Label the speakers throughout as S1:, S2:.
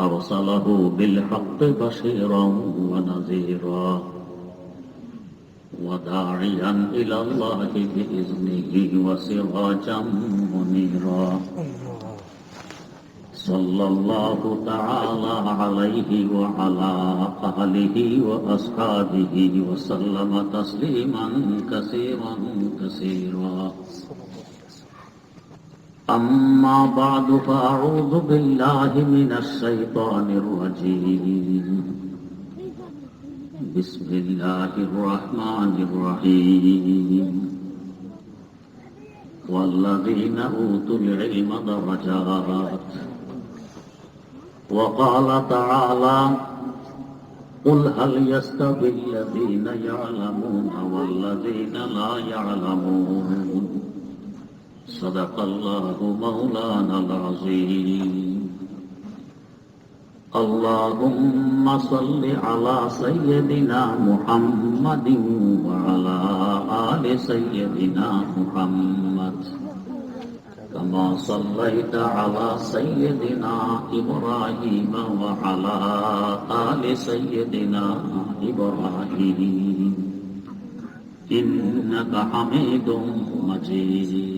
S1: أرسله بالحق بشيرا ونذيرا وداعيا إلى الله بإذنه وسراجا منيرا. صلى الله تعالى عليه وعلى آله وأصحابه وسلم تسليما كثيرا كثيرا. أما بعد فأعوذ بالله من الشيطان الرجيم. بسم الله الرحمن الرحيم. والذين أوتوا العلم درجات. وقال تعالى قل هل يستوي الذين يعلمون والذين لا يعلمون. صدق الله مولانا العظيم. اللهم صل على سيدنا محمد وعلى آل سيدنا محمد. كما صليت على سيدنا إبراهيم وعلى آل سيدنا إبراهيم. إنك حميد مجيد.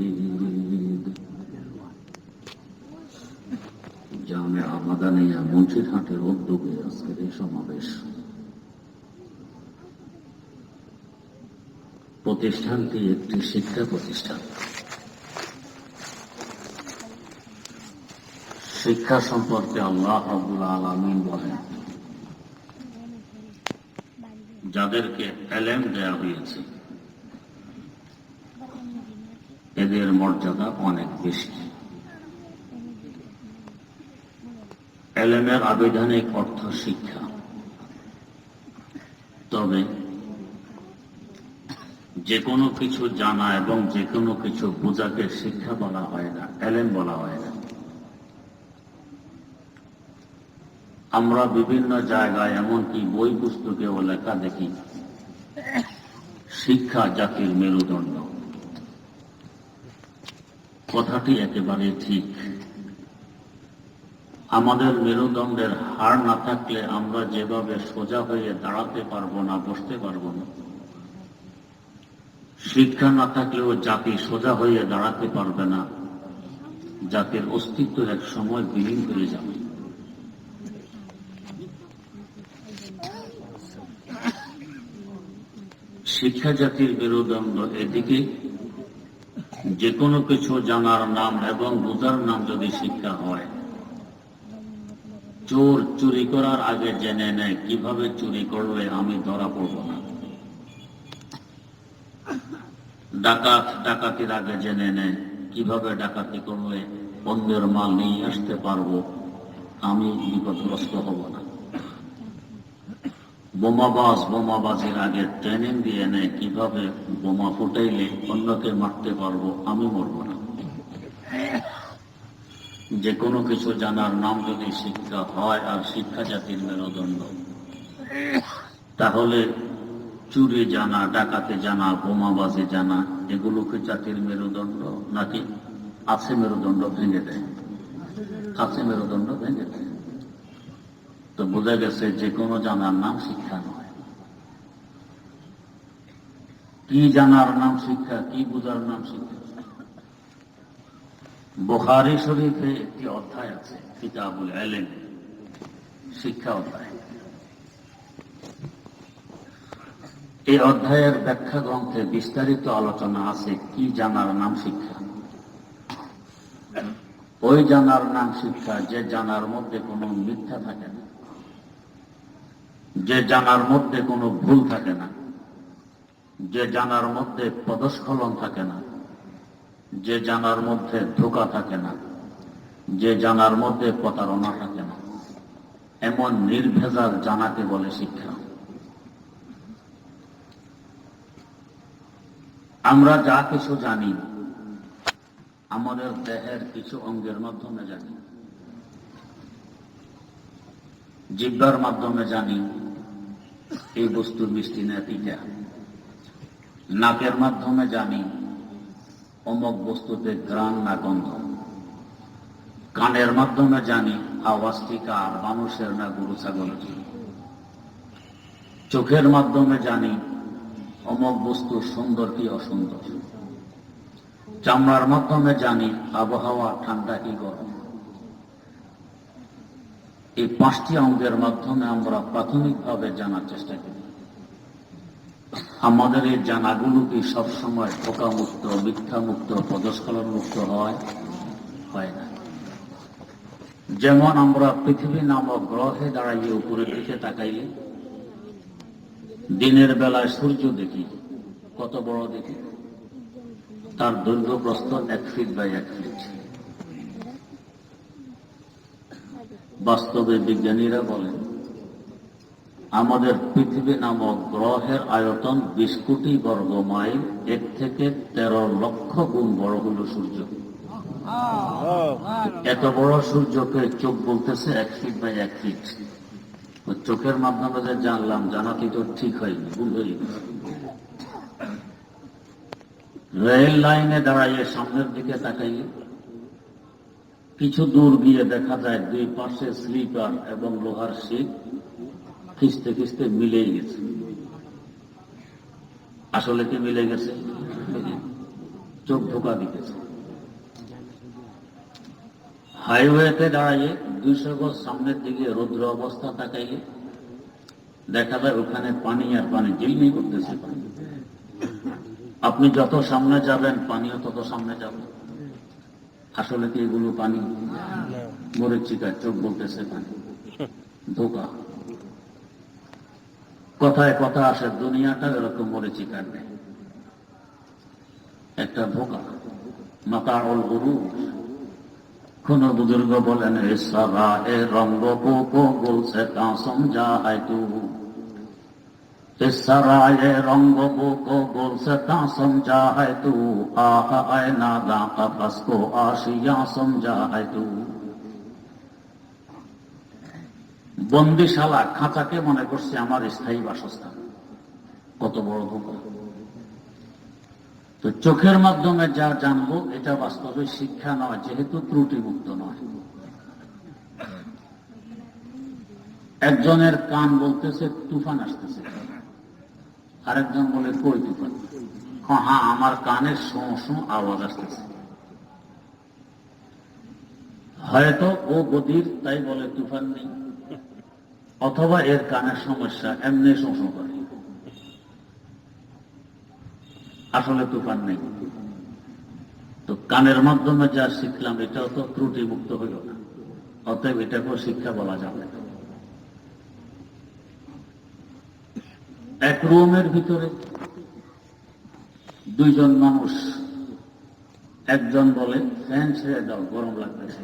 S1: মাদানিয়া মুন্সিরহাটের উদ্যোগে আজকের এই সমাবেশ। প্রতিষ্ঠানটি একটি শিক্ষা প্রতিষ্ঠান। শিক্ষা সম্পর্কে আল্লাহ আবুল আলমিন বলেন, যাদেরকে এলেম দেয়া হয়েছে, এদের মর্যাদা অনেক বেশি। এলেমের আবেদনিক অর্থ শিক্ষা। তবে যে কোনো কিছু জানা এবং যে কোনো কিছু বোঝাকে শিক্ষা বলা হয় না, এলেম বলা হয় না। আমরা বিভিন্ন জায়গায় এমনকি বই পুস্তকেও লেখা দেখি। শিক্ষা জাতির মেরুদণ্ড। কথাটি একেবারে ঠিক। আমাদের মেরুদণ্ডের হার না থাকলে আমরা যেভাবে সোজা হয়ে দাঁড়াতে পারব না, বসতে পারব না। শিক্ষা না থাকলেও জাতি সোজা হয়ে দাঁড়াতে পারবে না। জাতির অস্তিত্ব এক সময় বিলীন হয়ে যাবে। শিক্ষা জাতির মেরুদণ্ড এদিকে। যে কোনো কিছু জানার নাম এবং বোঝার নাম যদি শিক্ষা হয় চোর চুরি করার আগে জেনে নেয় কীভাবে চুরি করলে আমি ধরা পড়ব না। ডাকাত ডাকাতির আগে জেনে নেয় কীভাবে ডাকাতি করলে অন্যের মাল নিয়ে আসতে পারব, আমি বিপদগ্রস্ত হব না। বোমাবাজ বোমাবাজির আগে ট্রেনিং দিয়ে নেয় কীভাবে বোমা ফুটাইলে অন্যকে মারতে পারব, আমি মরব না। যে কোনো কিছু জানার নাম যদি শিক্ষা হয় আর শিক্ষা জাতির মেরুদণ্ড, তাহলে চুরি জানা, ডাকাতে জানা, বোমাবাজি জানা এগুলোকে জাতির মেরুদণ্ড? নাকি আছে মেরুদণ্ড ভেঙে দেয়? আছে মেরুদণ্ড ভেঙে দেয়। তো বোঝা গেছে যে কোনো জানার নাম শিক্ষা নয়। কি জানার নাম শিক্ষা, কি বোঝার নাম শিক্ষা? বোখারি শরীফে একটি অধ্যায় আছে, কিতাবুল এলেন শিক্ষা অধ্যায়। এই অধ্যায়ের ব্যাখ্যা গ্রন্থে বিস্তারিত আলোচনা আছে, কি জানার নাম শিক্ষা? ওই জানার নাম শিক্ষা, যে জানার মধ্যে কোনো মিথ্যা থাকে না। যে জানার মধ্যে কোনো ভুল থাকে না। যে জানার মধ্যে পদস্খলন থাকে না। যে জানার মধ্যে ধোকা থাকে না, যে জানার মধ্যে প্রতারণা থাকে না, এমন নির্ভেজাল জানাকে বলে শিক্ষা। আমরা যা কিছু জানি, আমাদের দেহের কিছু অঙ্গের মাধ্যমে জানি। জিব্বার মাধ্যমে জানি, এই বস্তুর মিষ্টি নাকের মাধ্যমে জানি অমক বস্তুতে গ্রাণ না গন্ধ। কানের মাধ্যমে জানি, আওয়াজ টিকা আর মানুষের না গরু ছাগলের চোখের মাধ্যমে জানি, অমক বস্তু সুন্দর কি অসুন্দর। চামড়ার মাধ্যমে জানি, আবহাওয়া ঠান্ডা কি গরম। এই পাঁচটি অঙ্গের মাধ্যমে আমরা প্রাথমিকভাবে জানার চেষ্টা করি। আমাদের এই জানাগুলো কি সবসময় পোকামুক্ত, মিথ্যামুক্ত পদস্খলন মুক্ত হয় হয় না। যেমন আমরা পৃথিবী নামক গ্রহে দাঁড়াইয়ে উপরের দিকে তাকাইলে, দিনের বেলায় সূর্য দেখি, কত বড় দেখি, তার দৈর্ঘ্য এক ফিট বাই এক ফিট বাস্তবে বিজ্ঞানীরা বলেন আমাদের পৃথিবী নামক গ্রহের আয়তন বিশ কোটি বর্গ মাইল, এর থেকে তেরো লক্ষ গুণ বড় হল সূর্য। এত বড় সূর্যকে চোখ বলতেছে এক ফিট বাই এক ফিট চোখের মাধ্যমে যে জানলাম জানাতে তো ঠিক হয়নি, ভুল হয়ে রেল লাইনে দাঁড়াইয়ে সামনের দিকে তাকাইলে, কিছু দূর গিয়ে দেখা যায় দুই পাশে স্লিপার এবং লোহার শিট খিস্তে খিস্তে মিলেই গেছে। আসলে কি মিলে গেছে? চোখ ধোকা দিতেছে। হাইওয়েতে দাঁড়াইয়ে দুইশো গজ সামনের দিকে রৌদ্র অবস্থা তাকাইলে দেখা যায় ওখানে পানি আর পানি জিলমি করতেছে পানি। আপনি যত সামনে যাবেন, পানিও তত সামনে যাবে। আসলে কি এগুলো পানি? মরিচিকা চোখ বলতেছে পানি। ধোকা। কথায় কথা আসে দুনিয়াটা এরকম মরিচিকার নেই একটা ভোগা মাতা অল গরু কোন বুজুর্গ বলেন, এ সারা এ রঙ্গ পোকো বলছে তা সমঝা হাই তু। এ সারা এ রঙ্গ কোকো বলছে তা সমঝা হাই তু। আহ আয় না দাঁতা ফাসকো আসিয়া সমঝা হাই তু। বন্দিশালা খাঁচাকে মনে করছে আমার স্থায়ী বাসস্থান। কত বড় ধোকা তো চোখের মাধ্যমে যা জানব, এটা বাস্তবে শিক্ষা নয়, যেহেতু ত্রুটিমুক্ত নয়। একজনের কান বলতেছে, তুফান আসতেছে। আরেকজন বলে, কই তুফান? হ্যাঁ আমার কানের শো শো আওয়াজ আসতেছে। হয়তো ও গদির তাই বলে, তুফান নেই। অথবা এর কানের সমস্যা, এমনি শোঁ শোঁ করে। আসলে তুফান নেই। তো কানের মাধ্যমে যা শিখলাম, এটাও তো ত্রুটি মুক্ত হইল না। অতএব এটাকেও শিক্ষা বলা যাবে এক রুমের ভিতরে দুইজন মানুষ, একজন বলে, ফ্যান ছেড়ে দাও, গরম লাগতেছে।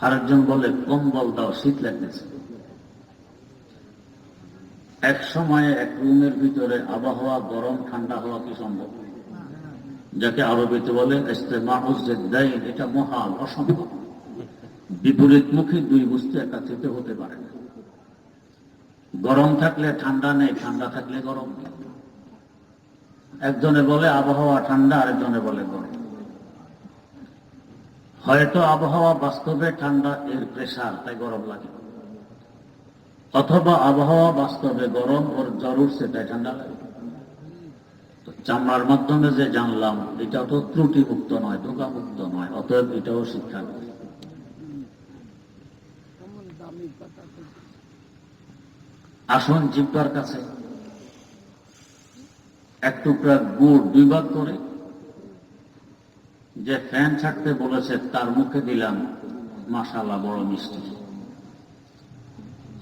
S1: আরেকজন বলে, কম্বল দাও, শীত লাগতেছে। এক সময়ে এক রুমের ভিতরে আবহাওয়া গরম, ঠান্ডা হওয়া কি সম্ভব? যাকে আরবিতে বলে ইস্তেমাউজ্জাইন এটা মহাল অসম্ভব। বিপরীতমুখী দুই বস্তু একাত্রিত হতে পারে না। গরম থাকলে ঠান্ডা নেই, ঠান্ডা থাকলে গরম। একজনে বলে আবহাওয়া ঠান্ডা, আরেকজনে বলে গরম। হয়তো আবহাওয়া বাস্তবে ঠান্ডা, এর প্রেশার তাই গরম লাগে। অথবা আবহাওয়া বাস্তবে গরম ওর জরুর তাই ঠান্ডা চামড়ার মাধ্যমে যে জানলাম, এটা তো ত্রুটিমুক্ত নয়, ধোকামুক্ত নয়, অতএব এটাও শিক্ষা নয় আসুন জিব্বার কাছে। এক টুকরা গুড় দুই ভাগ করে, যে ফ্যান ছাড়তে বলেছে, তার মুখে দিলাম মাসালা বড় মিষ্টি।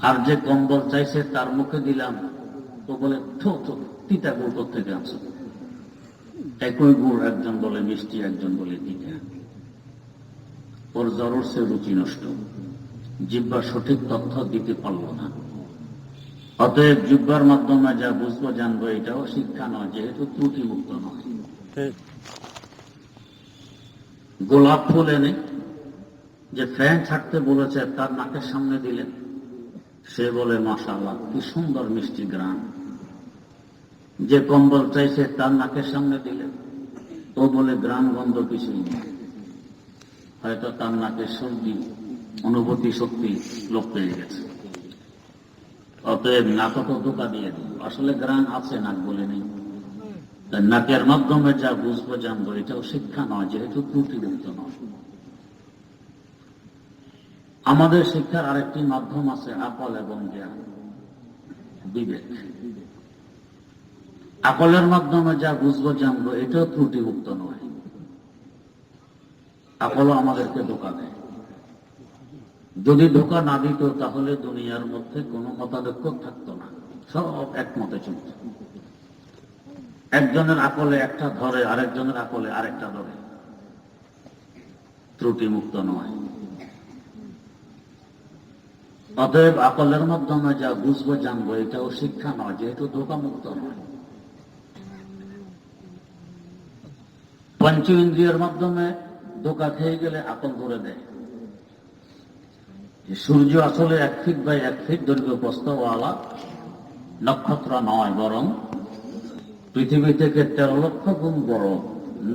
S1: আর যে কম্বল চাইছে তার মুখে দিলাম। তো বলে, থো থো, তিতা গুড় থেকে আনছো? একই গুড় একজন বলে, মিষ্টি, একজন বলে, তিতা। ওর জ্বর উঠছে রুচি নষ্ট। জিব্বা সঠিক তথ্য দিতে পারল না। অতএব জিব্বার মাধ্যমে যা বুঝব, জানব, এটাও শিক্ষা নয়, যেহেতু ত্রুটি মুক্ত নয়। গোলাপ ফুল এনে যে ফ্যান ছাড়তে বলেছে, তার নাকের সামনে দিলেন। সে বলে, মাশাআল্লাহ, কি সুন্দর মিষ্টি গ্রাম যে কম্বল চাইছে তার নাকের সামনে দিলেন ও বলে গ্রাম গন্ধ কিছুই নেই। হয়তো তার নাকের সর্দি, অনুভূতি শক্তি লোপ পেয়ে গেছে। অতএব নাকত ধোকা দিয়ে দিল আসলে গ্রাম আছে, নাক বলে নেই। নাকের মাধ্যমে যা বুঝব, জানব, এটাও শিক্ষা নয়, যেহেতু ত্রুটিমুক্ত নয়। আমাদের শিক্ষার আরেকটি মাধ্যম আছে আকল এবং জ্ঞান। বিবেক। আকলের মাধ্যমে যা বুঝব, জানব, এটাও ত্রুটিমুক্ত নয়। আকলও আমাদেরকে ধোকা দেয়। যদি ধোকা না দিত, তাহলে দুনিয়ার মধ্যে কোনো মতাদক্ষ থাকতো না। সব একমতে চলত। একজনের আকলে একটা ধরে, আরেকজনের আকলে আরেকটা ধরে। ত্রুটি মুক্ত নয়। অতএব আকলের মাধ্যমে যা বুঝব জানব, এটাও শিক্ষা নয়, যেহেতু ধোকা মুক্ত নয়। পঞ্চ ইন্দ্রিয়ের মাধ্যমে ধোকা খেয়ে গেলে আকল ধরে দেয় সূর্য আসলে এক ফিট বাই এক ফিট দৈর্ঘ্য প্রস্তওয়ালা নক্ষত্র নয়, বরং পৃথিবী থেকে তেরো লক্ষ গুণ বড়,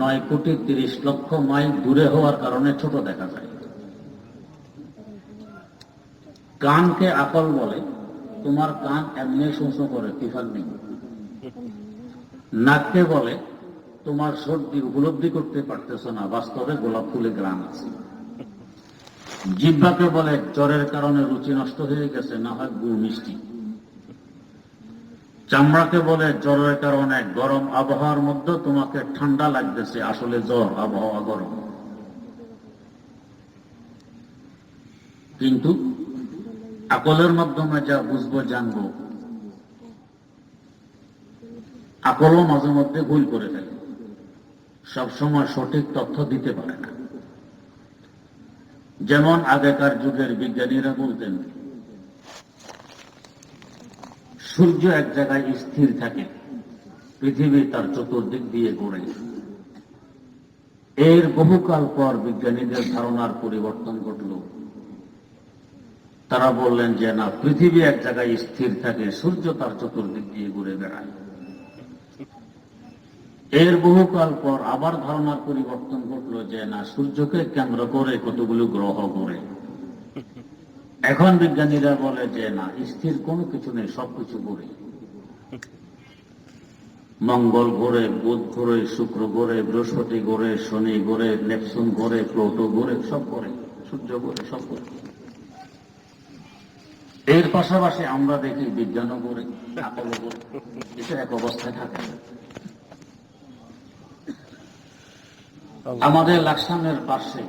S1: নয় কোটি তিরিশ লক্ষ মাইল দূরে হওয়ার কারণে ছোট দেখা যায়। কানকে আকল বলে, তোমার কান এমনি শুঁসো করে তিফার নেই। নাককে বলে, তোমার সর্দি উপলব্ধি করতে পারতেছো না, বাস্তবে গোলাপ ফুলে গ্রাম আছে। জিব্বাকে বলে, জ্বরের কারণে রুচি নষ্ট হয়ে গেছে, না হয় গুড় মিষ্টি। চামড়াকে বলে, জ্বরের কারণে গরম আবহাওয়ার মধ্যে তোমাকে ঠান্ডা লাগতেছে, আসলে জ্বর, আবহাওয়া গরম। কিন্তু আকলের মাধ্যমে যা বুঝব, জানব। আকলও মাঝে মধ্যে ভুল করে ফেলে। সবসময় সঠিক তথ্য দিতে পারে না। যেমন আগেকার যুগের বিজ্ঞানীরা বলতেন, সূর্য এক জায়গায় স্থির থাকে, পৃথিবী তার চতুর্দিক দিয়ে ঘোরে। এর বহুকাল পর বিজ্ঞানীদের ধারণার পরিবর্তন ঘটল। তারা বললেন যে, না, পৃথিবী এক জায়গায় স্থির থাকে, সূর্য তার চতুর্দিক দিয়ে ঘুরে বেড়ায়। এর বহুকাল পর আবার ধারণার পরিবর্তন ঘটলো যে, না, সূর্যকে কেন্দ্র করে কতগুলো গ্রহ ঘুরে। এখন বিজ্ঞানীরা বলে যে, না, স্থির কোনো কিছু নেই, সবকিছু ঘুরে। মঙ্গল ঘোরে, বুধ ঘোরে, শুক্র ঘোরে, বৃহস্পতি ঘোরে, শনি ঘোরে নেপসুন ঘোরে, প্লোটো ঘোরে, সব করে সূর্য ঘোরে, সব ঘোরে। এর পাশাপাশি আমরা দেখি বিজ্ঞানও ঘোরে এটা এক অবস্থায় থাকে। আমাদের লাকসামের পাশে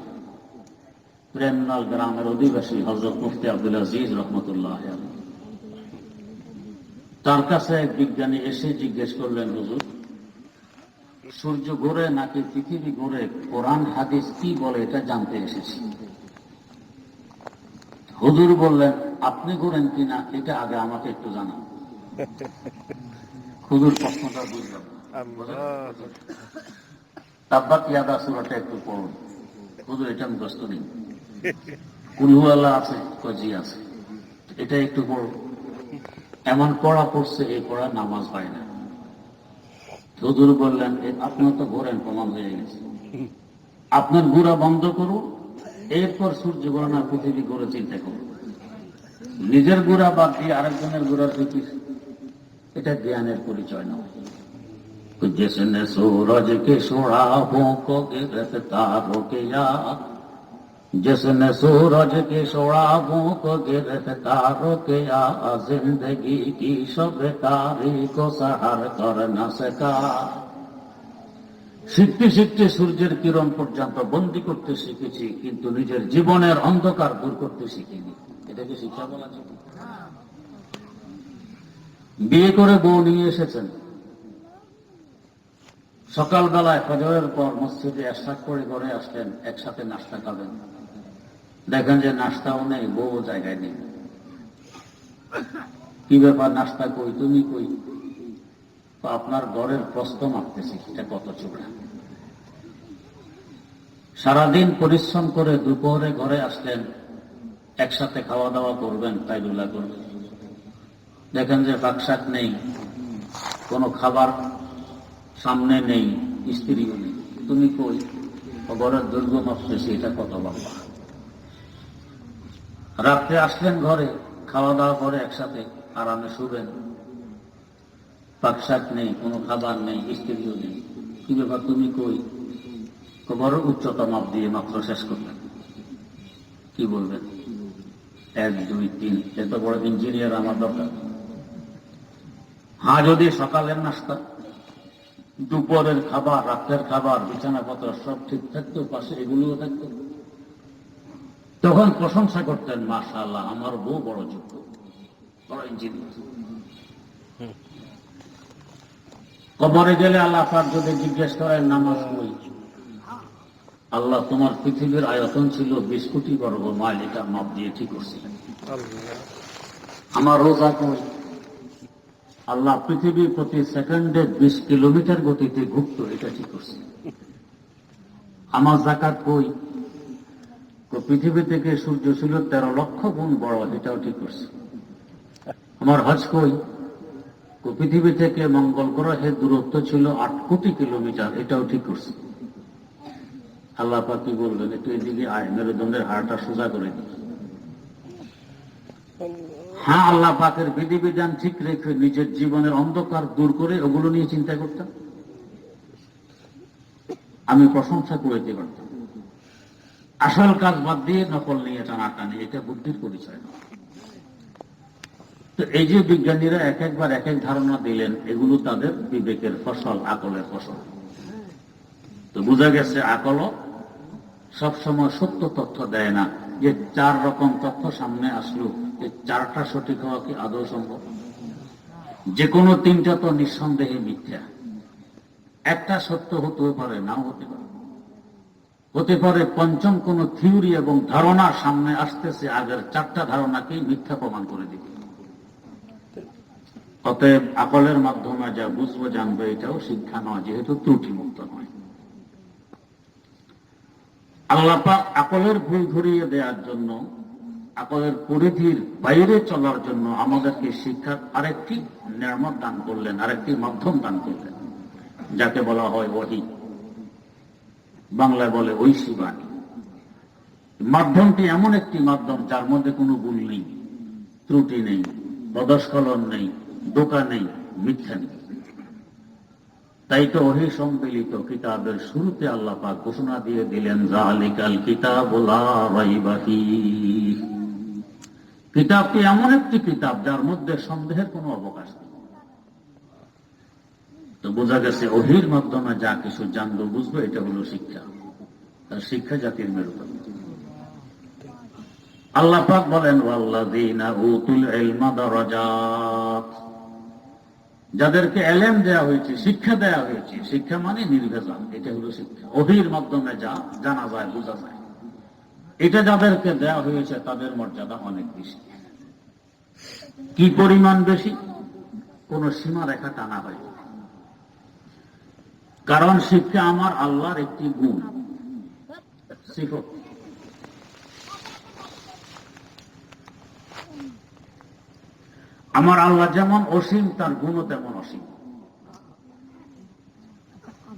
S1: প্রেমনাল গ্রামের অধিবাসী হজরত মুফতি আব্দুল আজিজ রহমতুল্লাহ তার কাছে এক বিজ্ঞানী এসে জিজ্ঞেস করলেন, হুজুর, সূর্য ঘোরে নাকি পৃথিবী ঘোরে কোরআন, হাদিস কি বলে এটা জানতে এসেছি? হুজুর বললেন আপনি ঘোরেন কিনা এটা আগে আমাকে একটু জানান। হুজুর প্রশ্নটা বুঝলাম। তাব্বাত ইয়াদা সুরাটা একটু পড়ুন। হুজুর এটা মুখস্থ নেই। কুলহুয়ালা আছে কজি আছে। এটা একটু পড়ুন। এমন পড়া পড়ছে এই পড়া নামাজ হয় না। হুজুর বললেন "এ আপনার তো ঘোরেন প্রমাণ হয়ে গেছে। আপনার ঘোরা বন্ধ করুন এরপর সূর্য গণনা পৃথিবী ঘুরে চিন্তা করুন। নিজের গোড়া বাদ দিয়ে আরেকজনের গোড়ার প্রতি এটা জ্ঞানের পরিচয় নয় जिसने सूरज के सुराहों को गिरफ्तार हो गया जिसने सूरज की शोड़ाबों को गिरफ्तार किया जिंदगी की शब तारीख को सहर कर न सका শিখতে শিখতে সূর্যের কিরণ পর্যন্ত বন্দি করতে শিখেছি কিন্তু নিজের জীবনের অন্ধকার দূর করতে শিখিনি এটাকে শিক্ষা বলা যায় বিয়ে করে বউ নিয়ে এসেছেন। সকালবেলায় ফজরের পর মসজিদে একসাথ করে ঘরে আসলেন, একসাথে নাস্তা খাবেন। দেখেন যে নাস্তাও নেই বউ জায়গায় নেই। কি ব্যাপার নাস্তা কই, তুমি কই? তো আপনার ঘরের প্রস্ত মারতেছি এটা কত চোখা সারাদিন পরিশ্রম করে দুপুরে ঘরে আসলেন একসাথে খাওয়া দাওয়া করবেন তাইদুল্লাহ করবেন দেখেন যে ফাঁকশাক নেই, কোনো খাবার সামনে নেই, স্ত্রীও নেই। তুমি কই? ঘরের দুর্গম মাপতেছি এটা কত বাবা? রাত্রে আসলেন ঘরে, খাওয়া দাওয়া করে একসাথে আরামে শুবেন। পাকশাক নেই, কোনো খাবার নেই, স্ত্রীও নেই। কি ব্যাপার, তুমি কই? বড় উচ্চতা মাপ দিয়ে মাত্র শেষ করলেন। কি বলবেন? এক দুই তিন। এত বড় ইঞ্জিনিয়ার আমার দরকার। হ্যাঁ যদি সকালের নাস্তা দুপুরের খাবার রাতের খাবার বিছানাপত্র সব ঠিক থাকতো পাশে এগুলোও থাকতো। তখন প্রশংসা করতেন মাশাআল্লাহ আমার বউ বড় যোগ্য বড় ইঞ্জিনিয়ার কবরে গেলে আল্লাহ যদি জিজ্ঞেস করেন নামাজ কই আল্লাহ তোমার পৃথিবীর আয়তন ছিল বিশ কোটি বর্গ মাইল, এটা মাপ দিয়ে ঠিক করছিলেন আমার রোজা কই? আল্লাহ পৃথিবীর প্রতি সেকেন্ডে বিশ কিলোমিটার গতিতে ঘুরত, এটা ঠিক করছে। আমার জাকাত কই? তো পৃথিবী থেকে সূর্য ছিল তেরো লক্ষ গুণ বড়, এটাও ঠিক করছে। আমার হজ কই? তো পৃথিবী থেকে মঙ্গল গ্রহের দূরত্ব ছিল আট কোটি কিলোমিটার, এটাও ঠিক করছে। আল্লাহ পাক কি বলবেন একটু এদিকে আয় মেরুদণ্ডের হাড়টা সোজা করে দিই। হ্যাঁ আল্লাহ পাকের বিধিবিধান ঠিক রেখে নিজের জীবনের অন্ধকার দূর করে ওগুলো নিয়ে চিন্তা করতাম। আমি প্রশংসা করতে পারতাম আসল কাজ বাদ দিয়ে নকল নিয়ে টানাটানি এটা বুদ্ধির পরিচয় না তো এই যে বিজ্ঞানীরা এক একবার এক এক ধারণা দিলেন, এগুলো তাদের বিবেকের ফসল, আকলের ফসল। তো বোঝা গেছে, আকলও সবসময় সত্য তথ্য দেয় না যে চার রকম তথ্য সামনে আসলো। যে চারটা সঠিক হওয়া কি আদৌ সম্ভব? যে কোনো তিনটা তো নিঃসন্দেহে মিথ্যা। একটা সত্য হতেও পারে, নাও হতে পারে। হতে পারে পঞ্চম কোন থিওরি এবং ধারণা সামনে আসতেছে, আগের চারটা ধারণাকেই মিথ্যা প্রমাণ করে দিবে। অতএব আকলের মাধ্যমে যা বুঝব, জানবে, এটাও শিক্ষা নয়, যেহেতু ত্রুটি মুক্ত নয়। আল্লাপা আকলের ভুল ধরিয়ে দেওয়ার জন্য, আকলের পরিধির বাইরে চলার জন্য আমাদেরকে শিক্ষার আরেকটি নিয়ামত দান করলেন, আরেকটি মাধ্যম দান করলেন, যাকে বলা হয় ওহি বাংলায় বলে ঐশী বাণী। মাধ্যমটি এমন একটি মাধ্যম যার মধ্যে কোনো ভুল নেই, ত্রুটি নেই পদস্খলন নেই দোকা নেই, মিথ্যা নেই। তাই তো ওহি সম্মিলিত কিতাবের শুরুতে আল্লাহ পাক ঘোষণা দিয়ে দিলেন জালিকাল কিতাব কিতাবটি এমন একটি কিতাব যার মধ্যে সন্দেহের কোনো অবকাশ নেই। তো বোঝা গেছে অহির মাধ্যমে যা কিছু জানব, বুঝব, এটা হলো শিক্ষা। তার শিক্ষা জাতির মেরুদণ্ড। আল্লাহ পাক বলেন, ওয়াল্লাযীনা উতুল ইলমা দারাজাত। যাদেরকে এলেম দেয়া হয়েছে, শিক্ষা দেয়া হয়েছে, শিক্ষা মানে নির্ভেজাল এটা হলো শিক্ষা। অভির মাধ্যমে যা জানা যায়, বোঝা যায়। এটা যাদেরকে দেয়া হয়েছে, তাদের মর্যাদা অনেক বেশি। কি পরিমাণ বেশি? কোন সীমা রেখা টানা হয় কারণ শিক্ষা আমার আল্লাহর একটি গুণ শিখো আমার আল্লাহ যেমন অসীম, তার গুণও তেমন অসীম।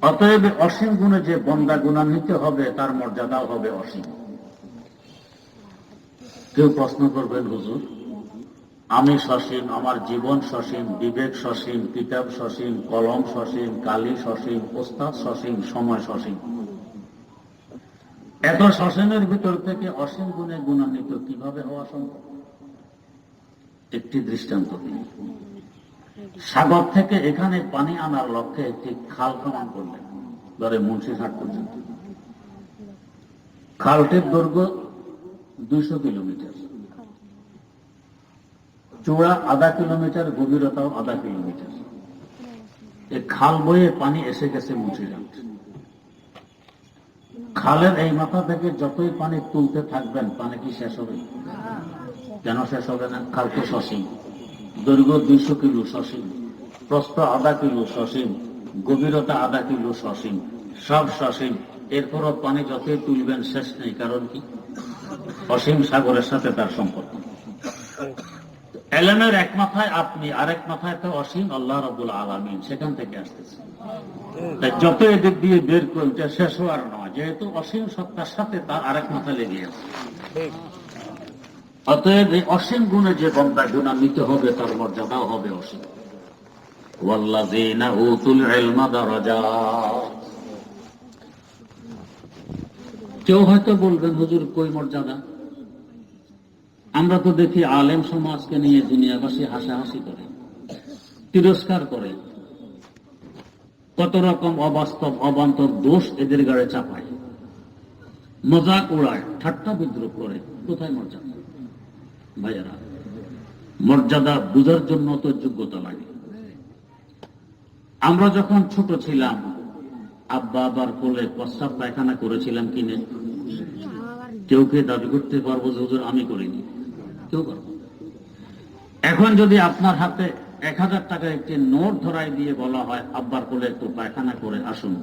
S1: অতএব অসীম গুণে যে বন্দা গুণান্বিত হবে, তার মর্যাদাও হবে অসীম। কেউ প্রশ্ন করবেন, হুজুর? আমি সসীম, আমার জীবন সসীম, বিবেক সসীম, কিতাব সসীম, কলম সসীম, কালি সসীম প্রস্তাব সসীম, সময় সসীম। এত সসীমের ভিতর থেকে অসীম গুণে গুণান্বিত কীভাবে হওয়া সম্ভব? একটি দৃষ্টান্ত দিন। সাগর থেকে এখানে পানি আনার লক্ষ্যে একটি খাল খনন করলেন। ধরে মুন্সিরহাট পর্যন্ত। খালটির দৈর্ঘ্য দুইশো কিলোমিটার। চূড়া আধা কিলোমিটার, গভীরতাও আধা কিলোমিটার। এই খাল বয়ে পানি এসে গেছে মুন্সিরহাট খালের এই মাথা থেকে যতই পানি তুলতে থাকবেন, পানি কি শেষ হবে? কেন শেষ হবে না তো সসীম। দৈর্ঘ্য দুইশো কিলো সসীম, প্রস্থ আধা কিলো সসীম, গভীরতা আধা কিলো সসীম, সব সসীম। এরপরও পানি যতই তুলবেন শেষ নেই, কারণ কি? অসীম সাগরের সাথে তার সম্পর্ক। এলেমের এক মাথায় আপনি, আরেক মাথায় তো অসীম, আল্লাহ রবুল আলমিন সেখান থেকে আসতেছে। যত এদিক দিয়ে বের এটা শেষ হওয়ার নয়, যেহেতু অসীম সত্তার সাথে তার আরেক মাথা লেগে আছে। অতএব এই অসীম গুণে যে বন্দা গুণান্বিত হবে, তার মর্যাদাও হবে অসীম। কেউ হয়তো বলবেন, হুজুর, কই মর্যাদা? আমরা তো দেখি আলেম সমাজকে নিয়ে দুনিয়াবাসী হাসাহাসি করে, তিরস্কার করে। কত রকম অবাস্তব, অবান্তর দোষ এদের গাড়ে চাপায়। মজাক উড়ায়, ঠাট্টা বিদ্রুপ করে। কোথায় মর্যাদা? ভাইয়ারা, মর্যাদা বুঝার জন্য তো যোগ্যতা লাগে। আমরা যখন ছোট ছিলাম, আব্বা আবার কোলে প্রস্তাব পায়খানা করেছিলাম কিনে। কেউ কে দাবি করতে পারব যে আমি করিনি কেউ পারব এখন যদি আপনার হাতে এক হাজার টাকা একটি নোট ধরাই দিয়ে বলা হয়, আব্বার কোলে একটু পায়খানা করে আসুন